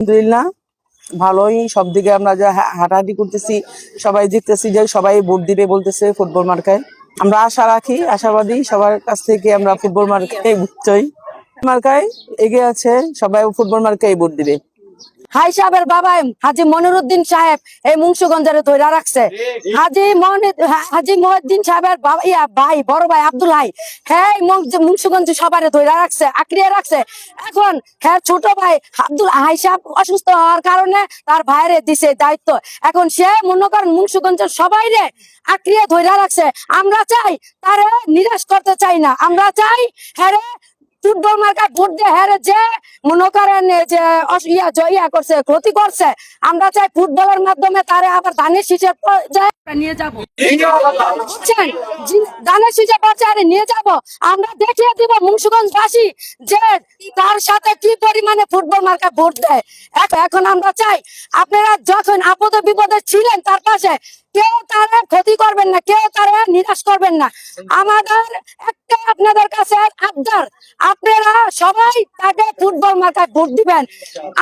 আলহামদুলিল্লাহ, ভালোই। সব দিকে আমরা যা হাঁটাহাঁটি করতেছি, সবাই দেখতেছি যে সবাই ভোট দিবে বলতেছে ফুটবল মার্কায়। আমরা আশা রাখি, আশাবাদী, সবার কাছ থেকে আমরা ফুটবল মার্কায় বুঝছই মার্কায় এগিয়ে আছে, সবাই ফুটবল মার্কায় ভোট দিবে। হাই সাহেবের বাবা হাজি মনিরুদ্দিন সাহেব এই মুন্সুগঞ্জের ধৈরা রাখছে। হাজি মনি হাজি মহিউদ্দিন সাহেবের বাবা ইয়া ভাই বড় ভাই আব্দুল হাই হ্যাঁ মুন্সুগঞ্জ সবারে ধৈরা রাখছে আক্রিয়া রাখছে। এখন হ্যাঁ ছোট ভাই আব্দুল হাই সাহেব অসুস্থ হওয়ার কারণে তার ভাইরে দিছে দায়িত্ব। এখন সে মনে করেন মুন্সুগঞ্জের সবাই রে আক্রিয়া ধৈরা রাখছে। আমরা চাই তারে নিরাশ করতে চাই না। আমরা চাই হ্যাঁ ফুটবল মার্কায় ভোট দিয়ে হেরে যে মনে করেন যে ইয়া জ- করছে ক্ষতি করছে। আমরা চাই ফুটবলের মাধ্যমে তারে আবার ধানের শীষের নিয়ে যাব। বুঝছেন? ধানের শীষের পর্যায়ে নিয়ে যাব। আমরা দেখিয়ে দিব মুন্সিগঞ্জবাসী যে তার সাথে কি পরিমাণে ফুটবল মার্কা ভোট দেয়। এখন আমরা চাই আপনারা যখন আপদ বিপদে ছিলেন তার পাশে কেউ তারা ক্ষতি করবেন না কেউ তারা নিরাশ করবেন না। আমাদের একটা আপনাদের কাছে আবদার। আপনারা সবাই তাকে ফুটবল মাথায় ভোট দিবেন।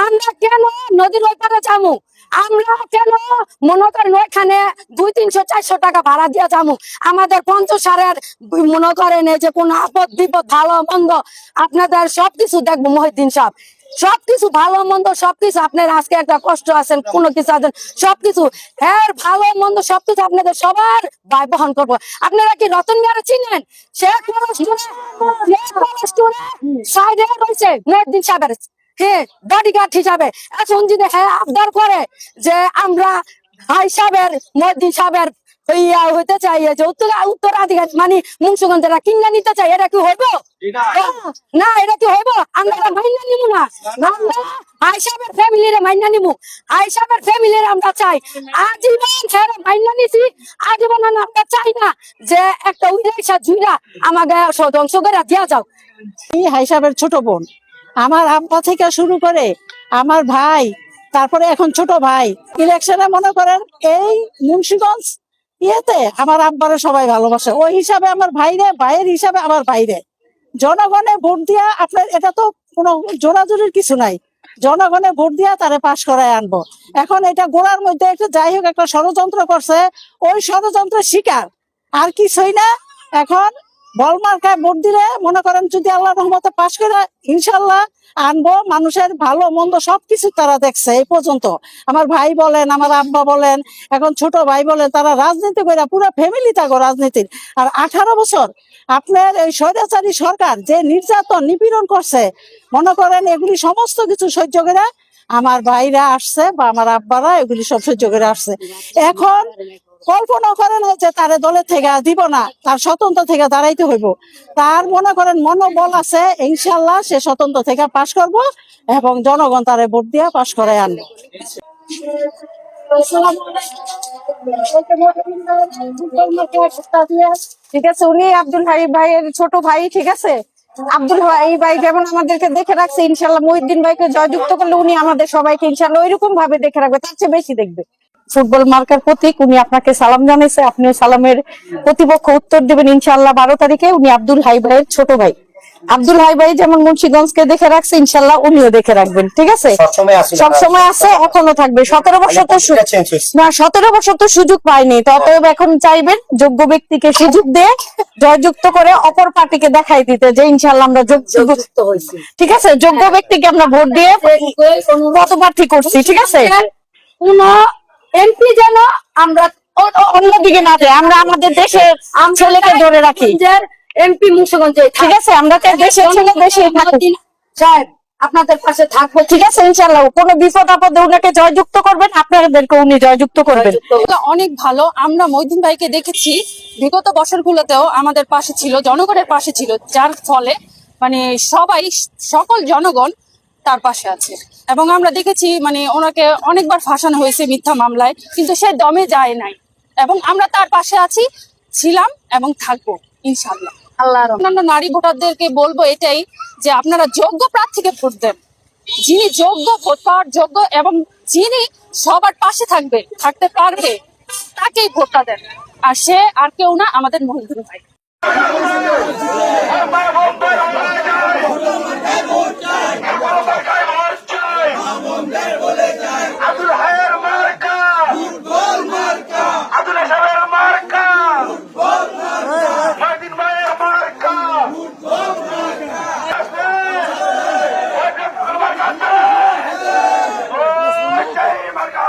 আমরা কেন নদীর ওই পারে যাব? আমরা কেন মনে করেন ওইখানে দুই তিনশো, চারশো টাকা ভাড়া দিয়ে যাব? আমাদের পঞ্চসারের মনে করেন যে কোনো আপদ বিপদ, ভালো, মন্দ, আপনাদের সবকিছু দেখব মহিদ্দিন সাহেব। সবকিছু ভালো মন্দ সবকিছু আপনার আজকে একটা কষ্ট আছেন, কোনো কিছু আছেন, সবকিছু। হ্যাঁ ভালো মন্দ সবকিছু আপনাদের সবার দায় বহন করব। আপনারা কি রতন মিয়ারে চিনেন? হ্যাঁ বডিগার্ড হ্যাঁ আবদার করে যে আমরা হাই সাহেবের মহিদ্দিন সাহেবের ইয়া হইতে চাই যে উত্তর উত্তরাধিকার মানে মুন্সিগঞ্জেরা কিনে নিতে চাই এটা কি হইব? না এটা কি হইব? আমরা মাইনা নিমু না। আমরা ফ্যামিলিরে মাইনা নিমু। ফ্যামিলির আমরা চাই। আজীবন ছেড়ে মাইনা নিছি আজীবন আমরা চাই না যে একটা উইরাইসা জুইরা আমাকে ধ্বংস করে দিয়া যাও। আমি হাইসাবের ছোট বোন আমার আব্বা থেকে শুরু করে আমার ভাই তারপরে এখন ছোট ভাই। ইলেকশনে মনে করেন এই মুন্সিগঞ্জ ইয়েতে আমার আব্বারে সবাই ভালোবাসে। ওই হিসাবে আমার ভাইরে, ভাইয়ের হিসাবে আমার ভাইরে। জনগণে ভোট দিয়া আপনার, এটা তো কোনো জোরাজুরির কিছু নাই। জনগণে ভোট দিয়া তারে পাশ করায় আনব। এখন এটা গোড়ার মধ্যে একটা যাই হোক একটা ষড়যন্ত্র করছে। ওই ষড়যন্ত্রের শিকার। আর কিছুই না। এখন বলমার্কায় ভোট দিলে মনে করেন যদি আল্লাহ রহমতে পাশ করে ইনশাল্লাহ আনব, মানুষের ভালো, মন্দ সবকিছু তারা দেখছে এই পর্যন্ত। আমার ভাই বলেন, আমার আব্বা বলেন, এখন ছোট ভাই বলেন, তারা রাজনীতি করে পুরো ফ্যামিলি থাকো রাজনীতির। আর আঠারো বছর আপনার এই স্বৈরাচারী সরকার যে নির্যাতন, নিপীড়ন করছে, মনে করেন এগুলি সমস্ত কিছু সহ্য করে আমার ভাইরা আসছে বা আমার আব্বারা এগুলি সব সহ্য করে আসছে। এখন কল্পনা করেন হচ্ছে তার দলের থেকে দিব না, তার স্বতন্ত্র থেকে দাঁড়াইতে হইব। তার মনে করেন মনোবল আছে ইনশাল্লাহ সে স্বতন্ত্র থেকে পাশ করব এবং জনগণ তারে ভোট দিয়ে পাশ করে আনবে। ঠিক আছে, উনি আব্দুল হাই ভাইয়ের ছোট ভাই, ঠিক আছে? আব্দুল হাই ভাই যেমন আমাদেরকে দেখে রাখছে ইনশাল্লাহ মহিউদ্দিন ভাইকে জয়যুক্ত করলে উনি আমাদের সবাইকে ইনশাল্লাহ ওইরকম ভাবে দেখে রাখবে, তার চেয়ে বেশি দেখবে। ফুটবল মার্কার প্রতীক উনি আপনাকে সালাম জানাইছে। আপনিও সালামের প্রতিপক্ষ উত্তর দিবেন ইনশাল্লাহ বারো তারিখে। উনি আব্দুল হাই ভাইয়ের ছোট ভাই। আব্দুল হাই ভাই যেমন মুন্সিগঞ্জকে দেখে রাখছে ইনশাল্লাহ উনিও দেখে রাখবেন ঠিক আছে? সবসময় সব সময় আছে এখনও থাকবে। সতেরো বছর তো না সতেরো বছর তো সুযোগ পাইনি ততএব এখন চাইবেন যোগ্য ব্যক্তিকে সুযোগ দিয়ে জয়যুক্ত করে অপর পার্টিকে দেখাই দিতে যে ইনশাল্লাহ আমরা যোগ্য ঠিক আছে? যোগ্য ব্যক্তিকে আমরা ভোট দিয়ে কত প্রার্থী করছি ঠিক আছে? কোন এমপি যেন আমরা অন্যদিকে না যাই আমরা আমাদের দেশের ছেলেকে ধরে রাখি। এমপি মুন্সিগঞ্জে ঠিক আছে আমরা চাই দেশের ছেলে দেশে সাহেব আপনাদের পাশে থাকব। ঠিক আছে ইনশাল্লাহ কোনো বিপদ আপদে ওনাকে জয়যুক্ত করবেন আপনাদেরকে উনি জয়যুক্ত করবেন। অনেক ভালো। আমরা মৈদিন ভাইকে দেখেছি। বিগত বছরগুলোতেও আমাদের পাশে ছিল জনগণের পাশে ছিল। যার ফলে মানে সবাই সকল জনগণ তার পাশে আছে। এবং আমরা দেখেছি মানে ওনাকে অনেকবার ফাঁসানো হয়েছে মিথ্যা মামলায় কিন্তু সে দমে যায় নাই। এবং আমরা তার পাশে আছি ছিলাম এবং থাকব ইনশাল্লাহ আল্লাহ অন্যান্য নারী ভোটারদেরকে বলব এটাই যে আপনারা যোগ্য প্রার্থীকে ভোট দেন। যিনি যোগ্য ভোট পাওয়ার যোগ্য এবং যিনি সবার পাশে থাকবে থাকতে পারবে তাকেই ভোটটা দেন। আর সে আর কেউ না আমাদের মহিন্দুর ভাই ভোট চাই আব্দুল হায়ার মার্কা আব্দুল সাহেবের মার্কা মহিদিন ভাইয়ের মার্কা আছে। ওয়াকিব মার্কা আছে। ওই সেই মার্কা।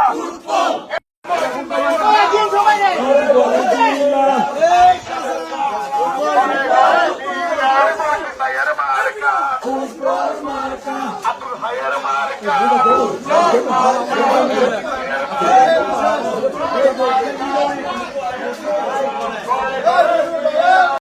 আব্দুল হায়ার মার্কা আব্দুল হায়ার মার্কা